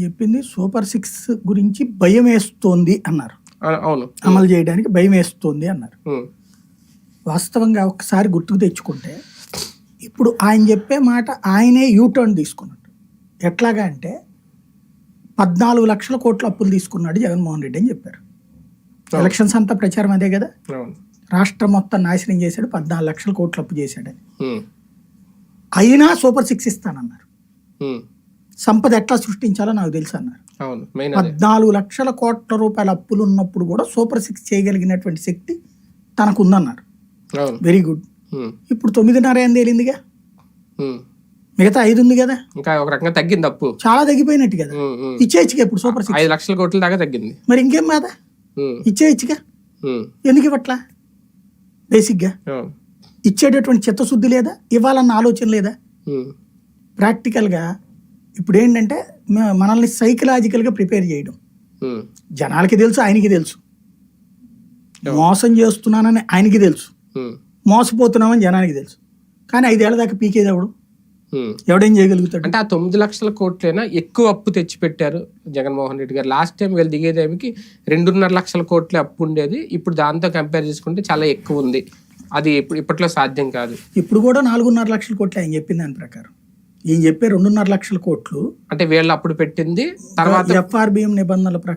చెప్పింది super six గురించి భయం వేస్తోంది అన్నారు అవును. అమలు చేయడానికి భయం వేస్తోంది అన్నారు వాస్తవంగా ఒకసారి గుర్తుకు తెచ్చుకుంటే ఇప్పుడు ఆయన చెప్పే మాట ఆయనే యూటర్న్ తీసుకున్నాడు. ఎట్లాగా అంటే పద్నాలుగు లక్షల కోట్ల అప్పులు తీసుకున్నాడు జగన్మోహన్ రెడ్డి అని చెప్పారు. ఎలక్షన్స్ అంతా ప్రచారం అదే కదా? రాష్ట్రం మొత్తం నాశనం చేశాడు పద్నాలుగు లక్షల కోట్ల అప్పు చేశాడని అయినా సూపర్ సిక్స్ ఇస్తానన్నారు. సంపద ఎట్లా సృష్టించాలో నాకు తెలుసు అన్నారు పద్నాలుగు లక్షల కోట్ల రూపాయల అప్పులు ఉన్నప్పుడు కూడా సూపర్ సిక్స్ చేయగలిగినటువంటి శక్తి తనకు ఉందన్నారు అవును వెరీ గుడ్ ఇప్పుడు తొమ్మిదిన్నర ఏం తేలిందిగా. మిగతా ఐదు ఉంది కదా? ఇంకా ఒక రకంగా తగ్గింది అప్పు. చాలా తగ్గిపోయినట్టు కదా. ఇచ్చేయచ్చుగా ఇప్పుడు సూపర్ సిక్స్? ఐదు లక్షల కోట్ల దాకా తగ్గింది. మరి ఇంకేం ఉమ్, ఇచ్చేయచ్చుగా? ఎందుకు ఇవ్వట్లా? బేసిక్గా ఇచ్చేటటువంటి చిత్తశుద్ధి లేదా? ఇవ్వాలన్న ఆలోచన లేదా? ప్రాక్టికల్గా ఇప్పుడు ఏంటంటే మనల్ని సైకలాజికల్గా ప్రిపేర్ చేయడం. జనాలకి తెలుసు ఆయనకి తెలుసు. మోసం చేస్తున్నానని ఆయనకి తెలుసు. మోసపోతున్నామని జనానికి తెలుసు. కానీ ఐదేళ్ళ దాకా పీకేది ఎవడు. ఎవడేం చేయగలుగుతాడు? అంటే ఆ తొమ్మిది లక్షల కోట్లైనా ఎక్కువ అప్పు తెచ్చి పెట్టారు జగన్మోహన్ రెడ్డి గారు. లాస్ట్ టైం వీళ్ళు దిగేదేమికి రెండున్నర లక్షల కోట్ల అప్పు ఉండేది. ఇప్పుడు దాంతో కంపేర్ చేసుకుంటే చాలా ఎక్కువ ఉంది. అది ఇప్పుడు ఇప్పట్లో సాధ్యం కాదు. ఇప్పుడు కూడా నాలుగున్నర లక్షల కోట్లు ఆయన చెప్పిన దాని ప్రకారం. ఈయన చెప్పే రెండున్నర లక్షల కోట్లు అంటే వీళ్ళు అప్పుడు పెట్టింది తర్వాత ఎఫ్ఆర్బిఎం నిబంధనల ప్రకారం